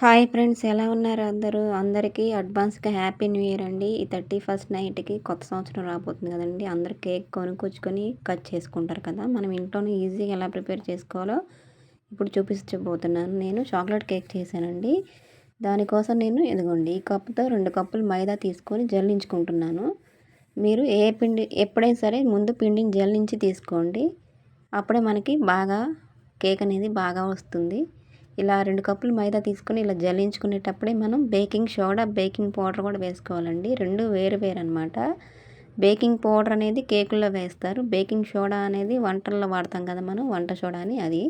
Hi friends ఎలా ఉన్నారు అందరూ? అందరికీ అడ్వాన్స్గా హ్యాపీ న్యూ ఇయర్ అండి. ఈ థర్టీ ఫస్ట్ నైట్కి కొత్త సంవత్సరం రాబోతుంది కదండి. అందరు కేక్ కొనుక్కొచ్చుకొని కట్ చేసుకుంటారు కదా. మనం ఇంట్లోనే ఈజీగా ఎలా ప్రిపేర్ చేసుకోవాలో ఇప్పుడు చూపించబోతున్నాను. నేను చాక్లెట్ కేక్ చేశానండి. దానికోసం నేను ఎదగండి ఈ కప్పుతో రెండు కప్పులు మైదా తీసుకొని జల్లించుకుంటున్నాను. మీరు ఏ పిండి ఎప్పుడైనా సరే ముందు పిండిని జల్లించి తీసుకోండి. అప్పుడే మనకి బాగా కేక్ అనేది బాగా వస్తుంది. ఇలా రెండు కప్పులు మైదా తీసుకుని ఇలా జల్లించుకునేటప్పుడే మనం బేకింగ్ సోడా బేకింగ్ పౌడర్ కూడా వేసుకోవాలండి. రెండు వేరు వేరు అనమాట బేకింగ్ పౌడర్ అనేది కేకుల్లో వేస్తారు. బేకింగ్ సోడా అనేది వంటల్లో వాడతాం కదా మనం వంట సోడా అని అది.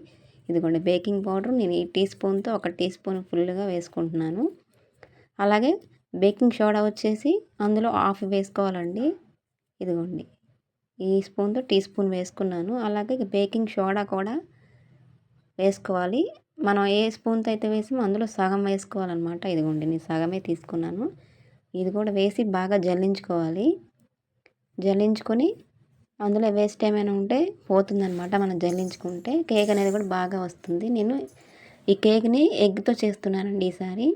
ఇదిగోండి బేకింగ్ పౌడర్ నేను ఈ టీ స్పూన్తో ఒక టీ స్పూన్ ఫుల్గా వేసుకుంటున్నాను. అలాగే బేకింగ్ సోడా వచ్చేసి అందులో హాఫ్ వేసుకోవాలండి. ఇదిగోండి ఈ స్పూన్తో టీ స్పూన్ వేసుకున్నాను. అలాగే బేకింగ్ సోడా కూడా వేసుకోవాలి. మనం ఏ స్పూన్తో అయితే వేసామో అందులో సగం వేసుకోవాలన్నమాట. ఇదిగోండి నేను సగమే తీసుకున్నాను. ఇది కూడా వేసి బాగా జల్లించుకోవాలి. జల్లించుకొని అందులో వేస్ట్ ఏమైనా ఉంటే పోతుందనమాట మనం జల్లించుకుంటే. కేక్ అనేది కూడా బాగా వస్తుంది. నేను ఈ కేక్ని ఎగ్తో చేస్తున్నానండి ఈసారి.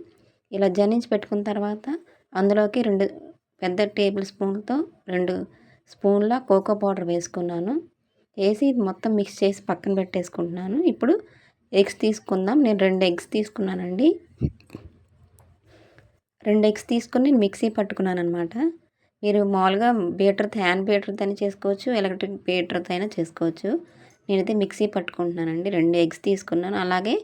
ఇలా జల్లించి పెట్టుకున్న తర్వాత అందులోకి రెండు పెద్ద టేబుల్ స్పూన్తో రెండు స్పూన్ల కోకో పౌడర్ వేసుకున్నాను. వేసి మొత్తం మిక్స్ చేసి పక్కన పెట్టేసుకుంటున్నాను. ఇప్పుడు ఎగ్స్ తీసుకుందాం. నేను రెండు ఎగ్స్ తీసుకున్నానండి. రెండు ఎగ్స్ తీసుకొని నేను మిక్సీ పట్టుకున్నాను అనమాట మీరు మామూలుగా బీటర్తో హ్యాండ్ బీటర్తో అయినా చేసుకోవచ్చు ఎలక్ట్రిక్ బీటర్తో అయినా చేసుకోవచ్చు. నేనైతే మిక్సీ పట్టుకుంటున్నానండి. రెండు ఎగ్స్ తీసుకున్నాను. అలాగే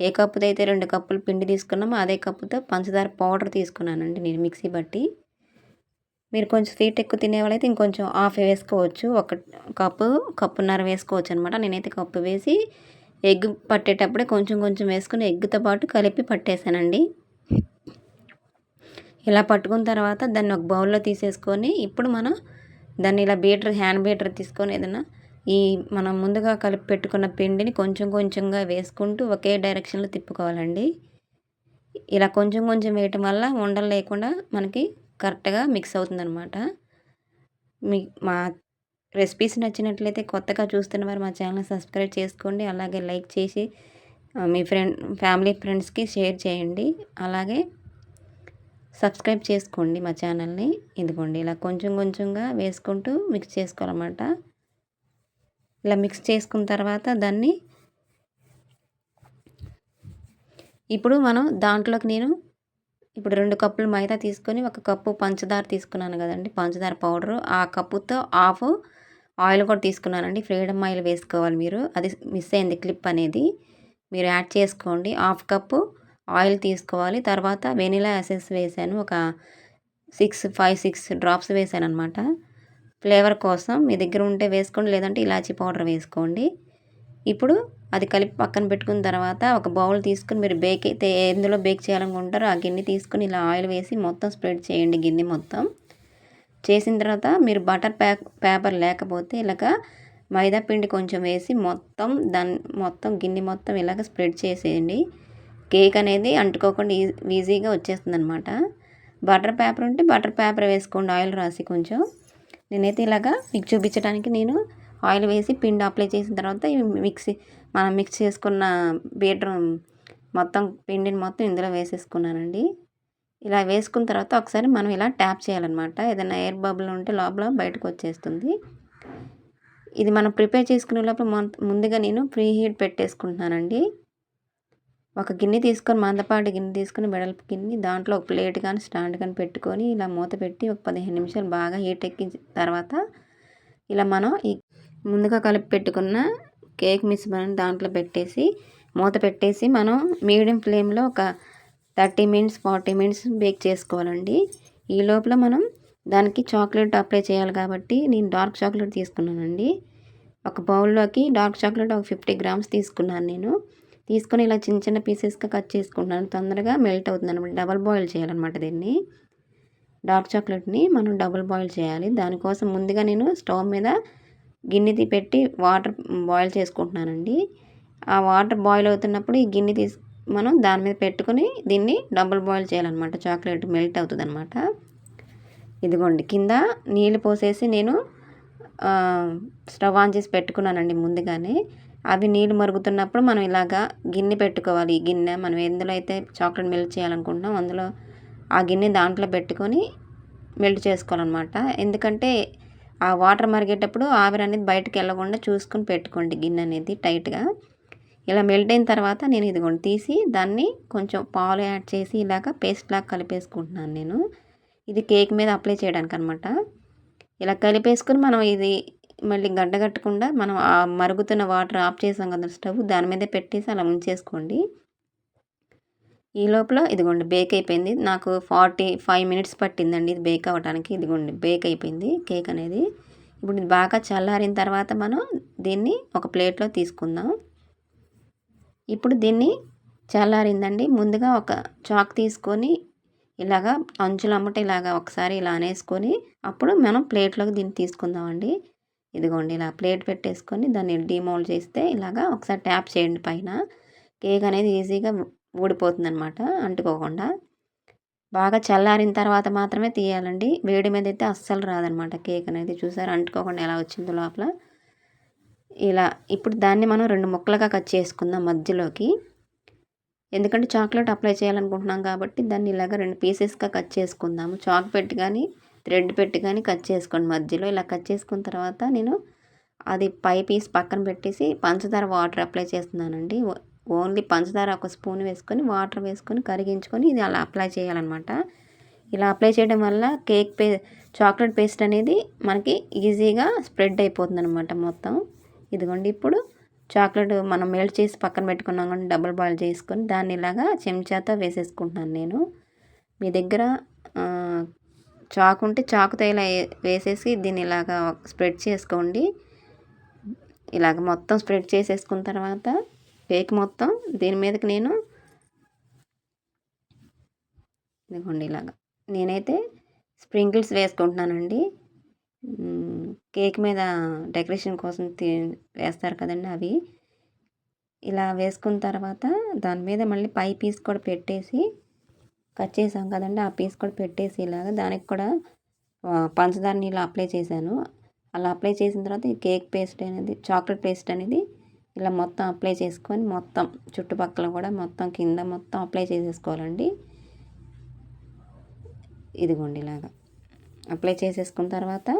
ఏ కప్పుతో అయితే రెండు కప్పులు పిండి తీసుకున్నామో అదే కప్పుతో పంచదార పౌడర్ తీసుకున్నానండి నేను మిక్సీ బట్టి మీరు కొంచెం స్వీట్ ఎక్కువ తినేవాళ్ళైతే ఇంకొంచెం హాఫ్ వేసుకోవచ్చు. ఒక కప్పు కప్పున్నర వేసుకోవచ్చు అనమాట నేనైతే కప్పు వేసి ఎగ్ పట్టేటప్పుడే కొంచెం కొంచెం వేసుకుని ఎగ్తో పాటు కలిపి పట్టేశానండి ఇలా పట్టుకున్న తర్వాత దాన్ని ఒక బౌల్లో తీసేసుకొని ఇప్పుడు మనం దాన్ని ఇలా బీటర్ హ్యాండ్ బీటర్ తీసుకొని ఏదైనా ఈ మనం ముందుగా కలిపి పెట్టుకున్న పిండిని కొంచెం కొంచెంగా వేసుకుంటూ ఒకే డైరెక్షన్లో తిప్పుకోవాలండి. ఇలా కొంచెం కొంచెం వేయటం వల్ల ఉండలు లేకుండా మనకి కరెక్ట్గా మిక్స్ అవుతుందన్నమాట. మీ మా రెసిపీస్ నచ్చినట్లయితే కొత్తగా చూస్తున్న వారు మా ఛానల్ సబ్స్క్రైబ్ చేసుకోండి. అలాగే లైక్ చేసి మీ ఫ్రెండ్ ఫ్యామిలీ ఫ్రెండ్స్కి షేర్ చేయండి. అలాగే సబ్స్క్రైబ్ చేసుకోండి మా ఛానల్ని. ఇదిగోండి ఇలా కొంచెం కొంచెంగా వేసుకుంటూ మిక్స్ చేసుకోవాలన్నమాట. ఇలా మిక్స్ చేసుకున్న తర్వాత దాన్ని ఇప్పుడు మనం దాంట్లోకి నేను ఇప్పుడు రెండు కప్పులు మైదా తీసుకొని ఒక కప్పు పంచదార తీసుకున్నాను కదండి. పంచదార పౌడరు ఆ కప్పుతో హాఫ్ ఆయిల్ కూడా తీసుకున్నానండి. ఫ్రీడమ్ ఆయిల్ వేసుకోవాలి మీరు. అది మిస్ అయింది క్లిప్ అనేది. మీరు యాడ్ చేసుకోండి. హాఫ్ కప్పు ఆయిల్ తీసుకోవాలి. తర్వాత వెనిలా ఎసెన్స్ వేసాను. ఒక సిక్స్ ఫైవ్ సిక్స్ డ్రాప్స్ వేసాను అనమాట ఫ్లేవర్ కోసం మీ దగ్గర ఉంటే వేసుకోండి. లేదంటే ఇలాచీ పౌడర్ వేసుకోండి. ఇప్పుడు అది కలిపి పక్కన పెట్టుకున్న తర్వాత ఒక బౌల్ తీసుకుని మీరు బేక్ అయితే ఎందులో బేక్ చేయాలనుకుంటారో ఆ గిన్నె తీసుకుని ఇలా ఆయిల్ వేసి మొత్తం స్ప్రెడ్ చేయండి గిన్నె మొత్తం. చేసిన తర్వాత మీరు బటర్ పేపర్ లేకపోతే ఇలాగ మైదా పిండి కొంచెం వేసి మొత్తం దాన్ని మొత్తం గిన్నె మొత్తం ఇలాగ స్ప్రెడ్ చేసేయండి. కేక్ అనేది అంటుకోకుండా ఈజీగా వచ్చేస్తుంది అనమాట బటర్ పేపర్ ఉంటే బటర్ పేపర్ వేసుకోండి ఆయిల్ రాసి కొంచెం. నేనైతే ఇలాగా మీకు చూపించడానికి నేను ఆయిల్ వేసి పిండి అప్లై చేసిన తర్వాత మిక్సీ మనం మిక్స్ చేసుకున్న బీటర్ మొత్తం పిండిని మొత్తం ఇందులో వేసేసుకున్నానండి. ఇలా వేసుకున్న తర్వాత ఒకసారి మనం ఇలా ట్యాప్ చేయాలన్నమాట. ఏదైనా ఎయిర్ బబుల్ ఉంటే లోపల బయటకు వచ్చేస్తుంది. ఇది మనం ప్రిపేర్ చేసుకునే లోపల ముందుగా నేను ప్రీ హీట్ పెట్టేసుకుంటున్నానండి. ఒక గిన్నె తీసుకొని మందపాటి గిన్నె తీసుకొని వెడల్పు గిన్నె దాంట్లో ఒక ప్లేట్ కానీ స్టాండ్ కానీ పెట్టుకొని ఇలా మూత పెట్టి ఒక పదిహేను నిమిషాలు బాగా హీట్ ఎక్కించిన తర్వాత ఇలా మనం ఈ ముందుగా కలిపి పెట్టుకున్న కేక్ మిశ్రమాన్ని దాంట్లో పెట్టేసి మూత పెట్టేసి మనం మీడియం ఫ్లేమ్లో ఒక thirty minutes forty minutes bake చేసుకోవాలండి. ఈ లోపల మనం దానికి చాక్లెట్ అప్లై చేయాలి కాబట్టి నేను డార్క్ చాక్లెట్ తీసుకున్నానండి. ఒక బౌల్లోకి డార్క్ చాక్లెట్ ఒక ఫిఫ్టీ గ్రామ్స్ తీసుకున్నాను నేను. తీసుకొని ఇలా చిన్న చిన్న పీసెస్గా కట్ చేసుకుంటున్నాను. తొందరగా మెల్ట్ అవుతుంది అనమాట డబల్ బాయిల్ చేయాలన్నమాట దీన్ని. డార్క్ చాక్లెట్ని మనం డబుల్ బాయిల్ చేయాలి. దానికోసం ముందుగా నేను స్టవ్ మీద గిన్నె పెట్టి వాటర్ బాయిల్ చేసుకుంటున్నానండి. ఆ వాటర్ బాయిల్ అవుతున్నప్పుడు ఈ గిన్నె తీసు మనం దాని మీద పెట్టుకొని దీన్ని డబుల్ బాయిల్ చేయాలన్నమాట. చాక్లెట్ మెల్ట్ అవుతుంది అనమాట ఇదిగోండి కింద నీళ్ళు పోసేసి నేను స్టవ్ ఆన్ చేసి పెట్టుకున్నానండి ముందుగానే. అవి నీళ్ళు మరుగుతున్నప్పుడు మనం ఇలాగా గిన్నె పెట్టుకోవాలి. ఈ గిన్నె మనం ఎందులో అయితే చాక్లెట్ మెల్ట్ చేయాలనుకుంటున్నాం అందులో ఆ గిన్నె దాంట్లో పెట్టుకొని మెల్ట్ చేసుకోవాలన్నమాట. ఎందుకంటే ఆ వాటర్ మరిగేటప్పుడు ఆవిరి అనేది బయటకు వెళ్ళకుండా చూసుకొని పెట్టుకోండి గిన్నె అనేది టైట్గా. ఇలా మెల్ట్ అయిన తర్వాత నేను ఇదిగోండి తీసి దాన్ని కొంచెం పాలు యాడ్ చేసి ఇలాగ పేస్ట్ లాగా కలిపేసుకుంటున్నాను నేను. ఇది కేక్ మీద అప్లై చేయడానికి అనమాట ఇలా కలిపేసుకుని మనం ఇది మళ్ళీ గడ్డ కట్టకుండా మనం ఆ మరుగుతున్న వాటర్ ఆఫ్ చేసాం కదా స్టవ్ దాని మీదే పెట్టేసి అలా ఉంచేసుకోండి. ఈ లోపల ఇదిగోండి బేక్ అయిపోయింది. నాకు ఫార్టీ ఫైవ్ మినిట్స్ పట్టిందండి ఇది బేక్ అవ్వడానికి ఇదిగోండి బేక్ అయిపోయింది కేక్ అనేది. ఇప్పుడు ఇది బాగా చల్లారిన తర్వాత మనం దీన్ని ఒక ప్లేట్లో తీసుకుందాం. ఇప్పుడు దీన్ని చల్లారిందండి. ముందుగా ఒక చాక్ తీసుకొని ఇలాగా అంచులు అమ్మట ఇలాగా ఒకసారి ఇలా అనేసుకొని అప్పుడు మనం ప్లేట్లోకి దీన్ని తీసుకుందామండి. ఇదిగోండి ఇలా ప్లేట్ పెట్టేసుకొని దాన్ని డిమోల్డ్ చేస్తే ఇలాగా ఒకసారి ట్యాప్ చేయండి పైన. కేక్ అనేది ఈజీగా ఊడిపోతుంది అనమాట అంటుకోకుండా. బాగా చల్లారిన తర్వాత మాత్రమే తీయాలండి. వేడి మీద అయితే అస్సలు రాదనమాట కేక్ అనేది. చూసారు అంటుకోకుండా ఎలా వచ్చిందో లోపల. ఇలా ఇప్పుడు దాన్ని మనం రెండు ముక్కలుగా కట్ చేసుకుందాం మధ్యలోకి. ఎందుకంటే చాక్లెట్ అప్లై చేయాలనుకుంటున్నాం కాబట్టి దాన్ని ఇలాగ రెండు పీసెస్గా కట్ చేసుకుందాము. చాక్ పెట్టి కానీ థ్రెడ్ పెట్టి కానీ కట్ చేసుకోండి మధ్యలో. ఇలా కట్ చేసుకున్న తర్వాత నేను అది పై పీస్ పక్కన పెట్టేసి పంచదార వాటర్ అప్లై చేస్తున్నానండి. ఓన్లీ పంచదార ఒక స్పూన్ వేసుకొని వాటర్ వేసుకొని కరిగించుకొని ఇది అలా అప్లై చేయాలన్నమాట. ఇలా అప్లై చేయడం వల్ల కేక్ పే చాక్లెట్ పేస్ట్ అనేది మనకి ఈజీగా స్ప్రెడ్ అయిపోతుంది అనమాట మొత్తం. ఇదిగోండి ఇప్పుడు చాక్లెట్ మనం మెల్ట్ చేసి పక్కన పెట్టుకున్నాం కానీ డబుల్ బాయిల్ చేసుకొని దాన్ని ఇలాగా చెంచాతో వేసేసుకుంటున్నాను నేను. మీ దగ్గర చాకు ఉంటే చాకుతో ఇలా వేసేసి దీన్ని ఇలాగా స్ప్రెడ్ చేసుకోండి. ఇలాగ మొత్తం స్ప్రెడ్ చేసేసుకున్న తర్వాత కేక్ మొత్తం దీని మీదకి నేను ఇదిగోండి ఇలాగా నేనైతే స్ప్రింకిల్స్ వేసుకుంటున్నానండి. కేక్ మీద డెకరేషన్ కోసం వేస్తారు కదండి అవి. ఇలా వేసుకున్న తర్వాత దాని మీద మళ్ళీ పై పీస్ కూడా పెట్టేసి కట్ చేసాం కదండి. ఆ పీస్ కూడా పెట్టేసి ఇలాగ దానికి కూడా పంచదార నీళ్ళు అప్లై చేశాను. అలా అప్లై చేసిన తర్వాత ఈ కేక్ పేస్ట్ అనేది చాక్లెట్ పేస్ట్ అనేది ఇలా మొత్తం అప్లై చేసుకొని మొత్తం చుట్టుపక్కల కూడా మొత్తం కింద మొత్తం అప్లై చేసేసుకోవాలండి. ఇదిగోండి ఇలాగా అప్లై చేసేసుకున్న తర్వాత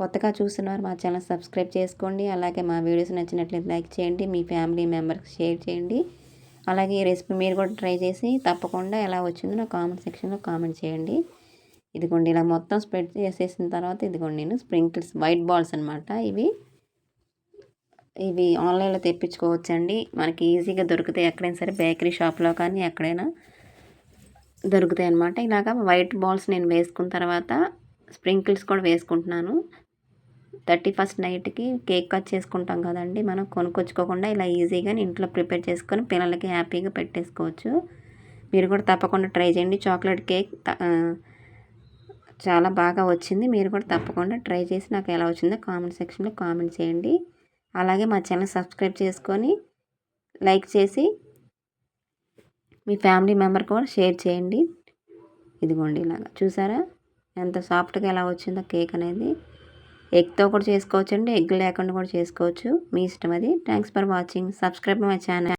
కొత్తగా చూస్తున్నారు మా ఛానల్ సబ్స్క్రైబ్ చేసుకోండి. అలాగే మా వీడియోస్ నచ్చినట్లయితే లైక్ చేయండి మీ ఫ్యామిలీ మెంబర్కి షేర్ చేయండి. అలాగే ఈ రెసిపీ మీరు కూడా ట్రై చేసి తప్పకుండా ఎలా వచ్చిందో నా కామెంట్ సెక్షన్లో కామెంట్ చేయండి. ఇదిగోండి ఇలా మొత్తం స్ప్రెడ్ చేసేసిన తర్వాత ఇదిగోండి నేను స్ప్రింకిల్స్ వైట్ బాల్స్ అనమాట ఇవి. ఇవి ఆన్లైన్లో తెప్పించుకోవచ్చండి. మనకి ఈజీగా దొరుకుతాయి. ఎక్కడైనా సరే బేకరీ షాప్లో కానీ ఎక్కడైనా దొరుకుతాయి అనమాట ఇలాగ వైట్ బాల్స్ నేను వేసుకున్న తర్వాత స్ప్రింకిల్స్ కూడా వేసుకుంటున్నాను. థర్టీ ఫస్ట్ నైట్కి కేక్ కట్ చేసుకుంటాం కదండి. మనం కొనుక్కొచ్చుకోకుండా ఇలా ఈజీగా ఇంట్లో ప్రిపేర్ చేసుకొని పిల్లలకి హ్యాపీగా పెట్టేసుకోవచ్చు. మీరు కూడా తప్పకుండా ట్రై చేయండి. చాక్లెట్ కేక్ చాలా బాగా వచ్చింది. మీరు కూడా తప్పకుండా ట్రై చేసి నాకు ఎలా వచ్చిందో కామెంట్ సెక్షన్లో కామెంట్ చేయండి. అలాగే మా ఛానల్ సబ్స్క్రైబ్ చేసుకొని లైక్ చేసి మీ ఫ్యామిలీ మెంబర్ కూడా షేర్ చేయండి. ఇదిగోండి ఇలాగా. చూసారా? ఎంత సాఫ్ట్గా ఎలా వచ్చిందో కేక్ అనేది. ఎగ్తో కూడా చేసుకోవచ్చు అండి ఎగ్ లేకుండా కూడా చేసుకోవచ్చు. మీ ఇష్టం అది. Thanks for watching subscribe my channel